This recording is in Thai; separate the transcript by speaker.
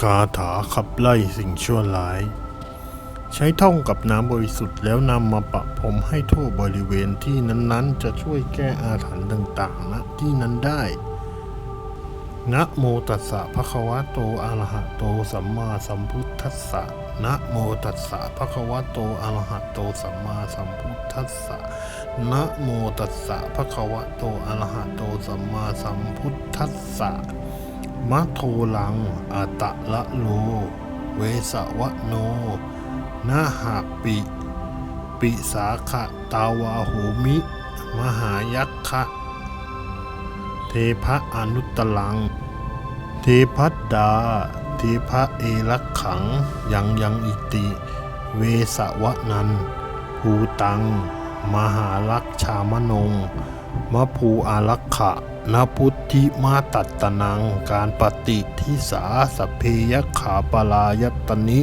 Speaker 1: คาถาขับไล่สิ่งชั่วร้าย ใช้ท่องกับน้ำบริสุทธิ์แล้วนำมาประพรมให้ทั่วบริเวณที่นั้นๆ จะช่วยแก้อาถรรพ์ต่างๆณที่นั้นได้นะโมตัสสะภะคะวะโตอะระหะโตสัมมาสัมพุทธัสสะนะโมตัสสะภะคะวะโตอะระหะโตสัมมาสัมพุทธัสสะนะโมตัสสะภะคะวะโตอะระหะโตสัมมาสัมพุทธัสสะ มะโทลังอะตะละโล เวสวะโนนาหะปิ ปิสาขะตาวาหูมิ มหายักคะเทพะอนุตตลัง เทพัดดา เทพะเอรักขัง ยังยังอิติ เวสวะนันภูตัง มหาลักชามนงมะภูอารักขะ นพุทธิมาตัตตนังการปฏิทิสาสเพยขาปลายตนิ